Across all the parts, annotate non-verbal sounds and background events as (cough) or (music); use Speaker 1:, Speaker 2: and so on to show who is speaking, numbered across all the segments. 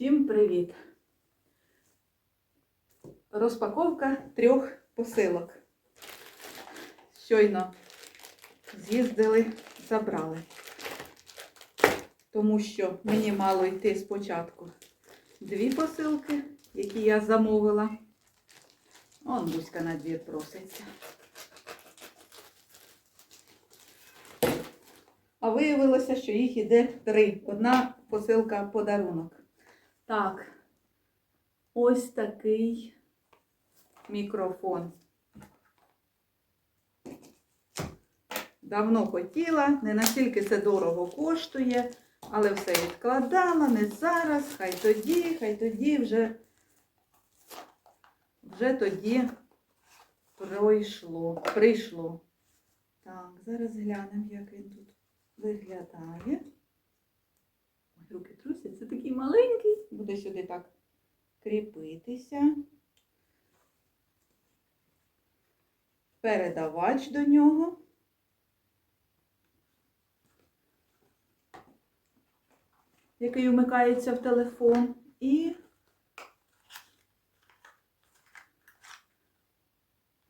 Speaker 1: Всім привіт! Розпаковка трьох посилок. Щойно з'їздили, забрали. Тому що мені мало йти спочатку дві посилки, які я замовила. Он Буська на двір проситься. А виявилося, що їх іде три. Одна посилка подарунок. Так, ось такий мікрофон. Давно хотіла, не настільки це дорого коштує, але все відкладала, не зараз, хай тоді, хай тоді вже, вже тоді пройшло, прийшло. Так, зараз глянемо, як він тут виглядає. Руки трусять, це такий маленький, буде сюди так кріпитися. Передавач до нього. Який вмикається в телефон. І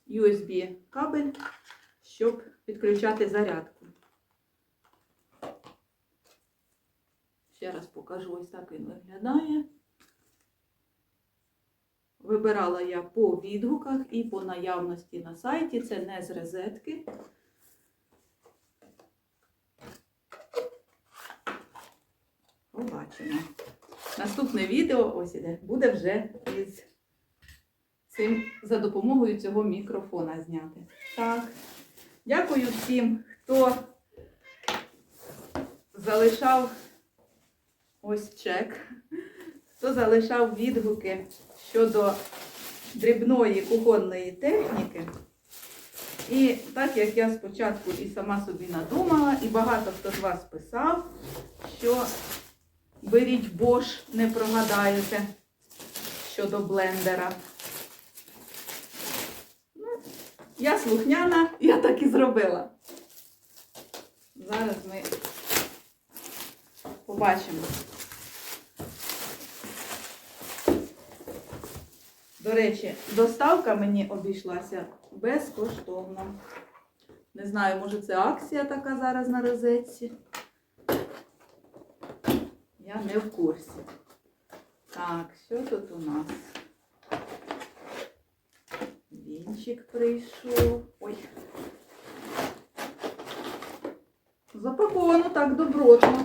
Speaker 1: USB кабель, щоб підключати зарядку. Ще раз покажу, ось так він виглядає. Вибирала я по відгуках і по наявності на сайті. Це не з розетки. Побачимо. Наступне відео ось іде, буде вже із цим за допомогою цього мікрофона зняти. Так. Дякую всім, хто залишав ось чек, хто залишав відгуки щодо дрібної кухонної техніки. І так як я спочатку і сама собі надумала, і багато хто з вас писав, що беріть Bosch, не прогадаєте щодо блендера. Ну, я слухняна, я так і зробила. Зараз ми побачимо. До речі, доставка мені обійшлася безкоштовно. Не знаю, може це акція така зараз на розетці. Я не в курсі. Так, що тут у нас? Вінчик прийшов. Ой. Запаковано так добротно.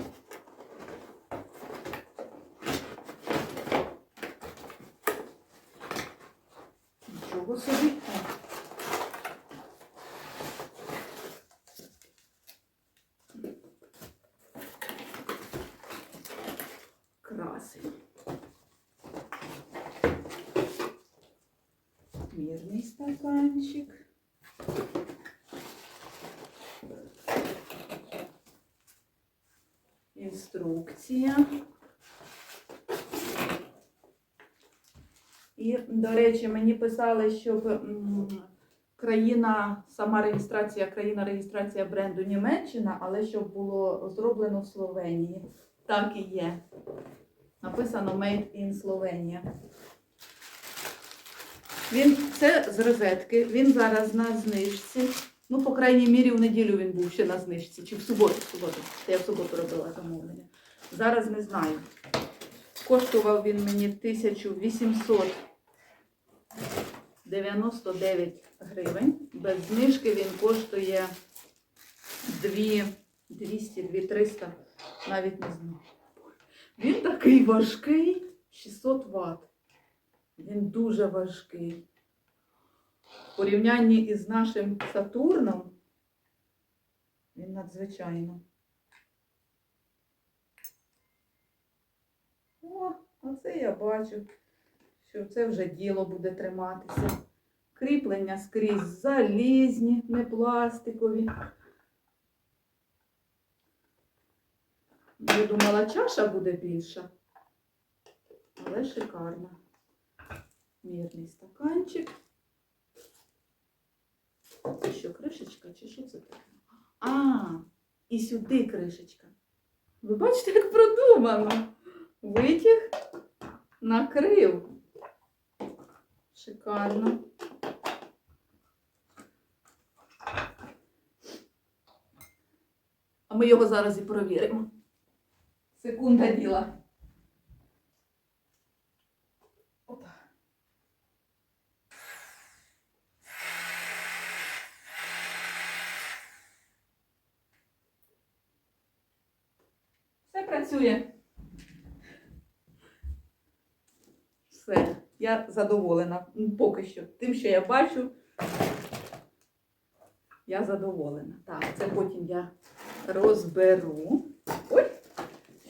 Speaker 1: Нічого собі. О. Красень. Мірний стаканчик. Інструкція. І, до речі, мені писали, щоб країна, сама реєстрація, країна реєстрація бренду Німеччина, але щоб було зроблено в Словенії. Так і є. Написано Made in Slovenia. Він це з розетки. Він зараз на знижці. Ну, по крайній мірі, в неділю він був ще на знижці. Чи в суботу, в суботу. Я в суботу робила замовлення. Зараз не знаю. Коштував він мені 1899 гривень. Без знижки він коштує 2 200, 2300, навіть не знаю. Він такий важкий, 600 Вт. Він дуже важкий. В порівнянні із нашим Сатурном він надзвичайно. О, оце я бачу, що це вже діло буде триматися. Кріплення скрізь залізні, не пластикові. Я думала, чаша буде більша, але шикарна. Мірний стаканчик. Це що, кришечка чи що це таке? А, і сюди кришечка. Ви бачите, як продумано. Витяг накрив. Шикарно. А ми його зараз і перевіримо. Секунда діла. Опа. Все працює. Все, я задоволена. Поки що. Тим, що я бачу, я задоволена. Так, це потім я розберу.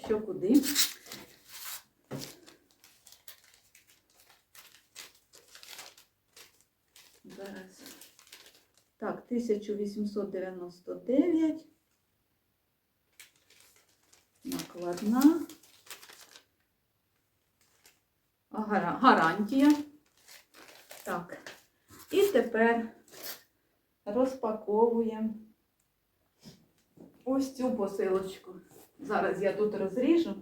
Speaker 1: Що куди. Зараз. Так, 1899. Накладна. Гара- Гарантія. Так. І тепер розпаковуємо ось цю посилочку. Зараз я тут розріжу.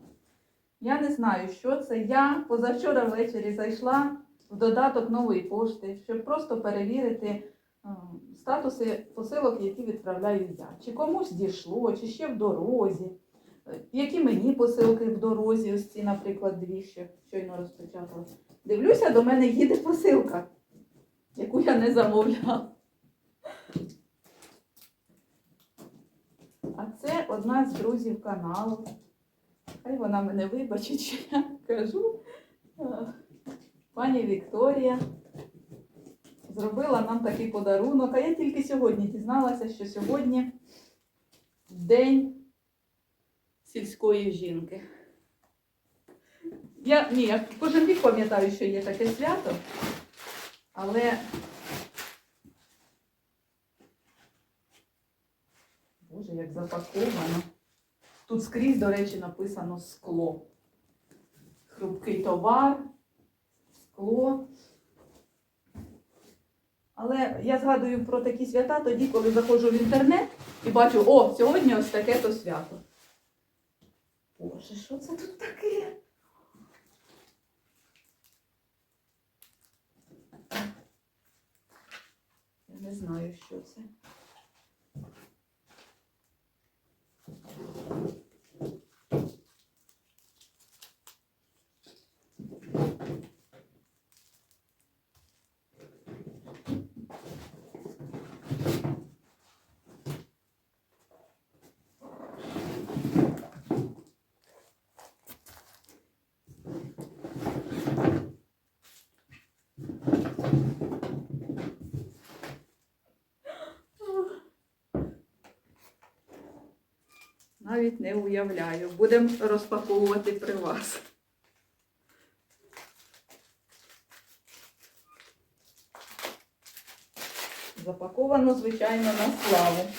Speaker 1: Я не знаю, що це. Я позавчора ввечері зайшла в додаток нової пошти, щоб просто перевірити е, статуси посилок, які відправляю я. Чи комусь дійшло, чи ще в дорозі. Е, Які мені посилки в дорозі, ось ці, наприклад, дві ще щойно розпечатала. Дивлюся, до мене їде посилка, яку я не замовляла. А це одна з друзів каналу. Хай вона мене вибачить, що я кажу. Е, Пані Вікторія зробила нам такий подарунок. А я тільки сьогодні дізналася, що сьогодні день сільської жінки. Я, ні, я кожен рік пам'ятаю, що є таке свято, але Боже, як запаковано. Тут скрізь, до речі, написано скло. Хрупкий товар, скло. Але я згадую про такі свята тоді, коли заходжу в інтернет і бачу, о, сьогодні ось таке то свято. Боже, що це тут таке? Я не знаю, що це. Навіть не уявляю. Будемо розпаковувати при вас. Запаковано, звичайно, на славу.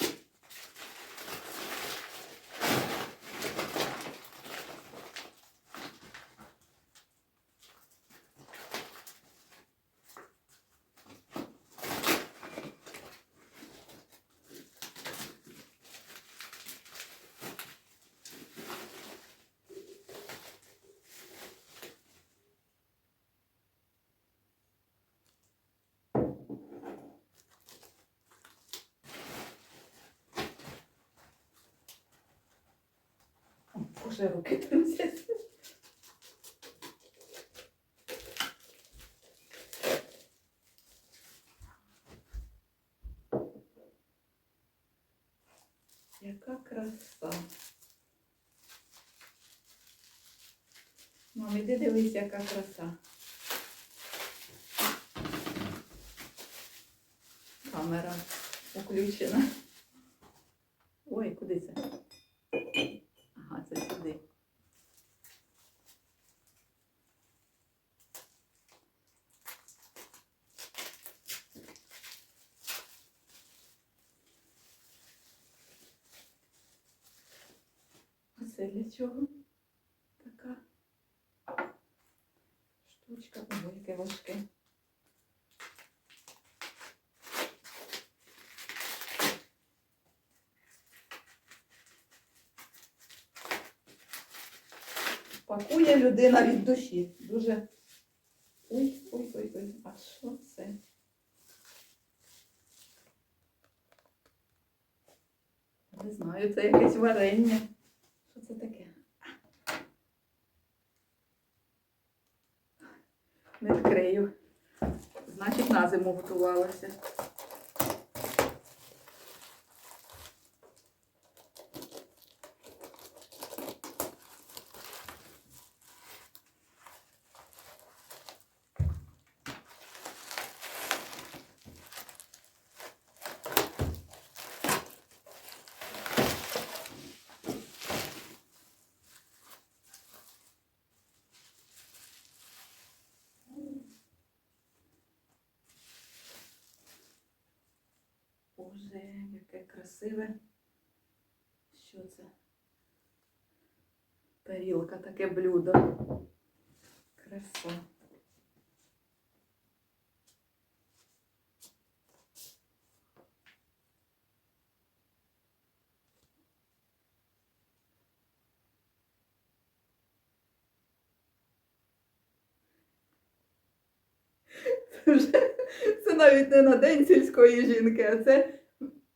Speaker 1: Боже, руки трусяться. Яка краса. Мам, іди дивись, яка краса. Камера включена. Ой, куди це? Ага, це сюди. А це для чого? Така штучка. Яке важке. Працює людина від душі. Дуже. Ой, ой, ой, ой. А що це? Не знаю, це якесь варення. Що це таке? Не відкрию. Значить, на зиму готувалася. Боже, яке красиве. Що це? Тарілка, таке блюдо. Краса. Це навіть не на день сільської жінки, а це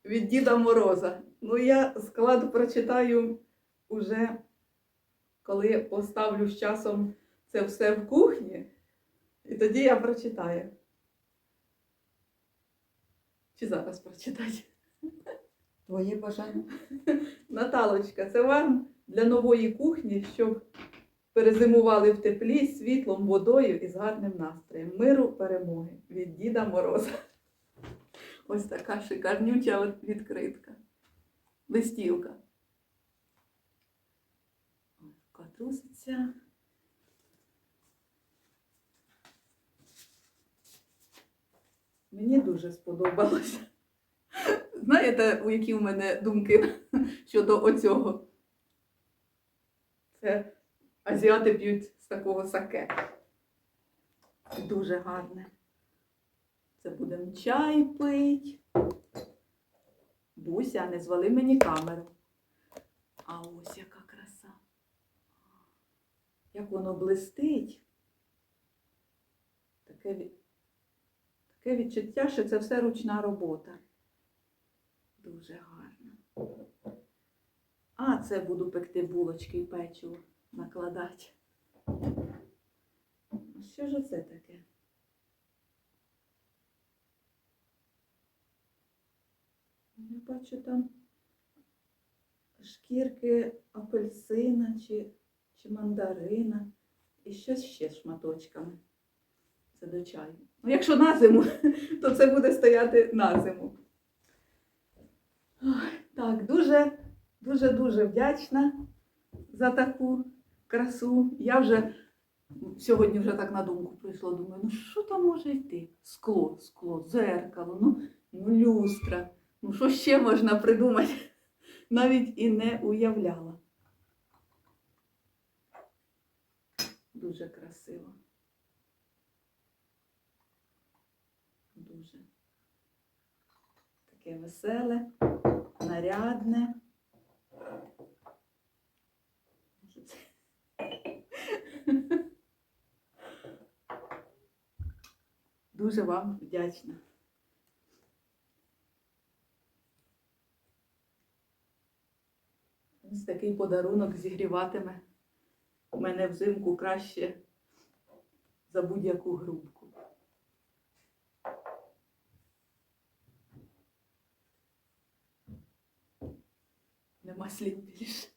Speaker 1: від Діда Мороза. Ну, я склад прочитаю уже, коли поставлю з часом це все в кухні, і тоді я прочитаю. Чи зараз прочитати?
Speaker 2: Твоє бажання. (laughs)
Speaker 1: Наталочка, це вам для нової кухні, щоб перезимували в теплі світлом, водою і з гарним настроєм. Миру, перемоги від Діда Мороза. Ось така шикарнюча відкритка. Листівка. Ось така труситься. Мені дуже сподобалося. Знаєте, у які в мене думки (laughs) щодо оцього? Це азіати п'ють з такого саке. Дуже гарне. Це будемо чай пить. Буся, не звали мені камеру. А ось яка краса. Як воно блистить. Таке, таке відчуття, що це все ручна робота. Дуже гарно. А, це буду пекти булочки і печиво накладати. Що ж це таке? Я бачу там шкірки апельсина чи, чи мандарина і щось ще з шматочками. Це до чаю. Ну, якщо на зиму, (laughs) то це буде стояти на зиму. Так, дуже, дуже, дуже вдячна за таку красу. Я вже сьогодні вже так на думку прийшло, думаю, ну що там може йти? Скло, скло, зеркало, ну, ну люстра. Ну що ще можна придумати? (laughs) Навіть і не уявляла. Дуже красиво. Дуже. Таке веселе, нарядне. (laughs) Дуже вам вдячна. Ось такий подарунок зігріватиме мене взимку краще за будь-яку грубку. Нема слів більше.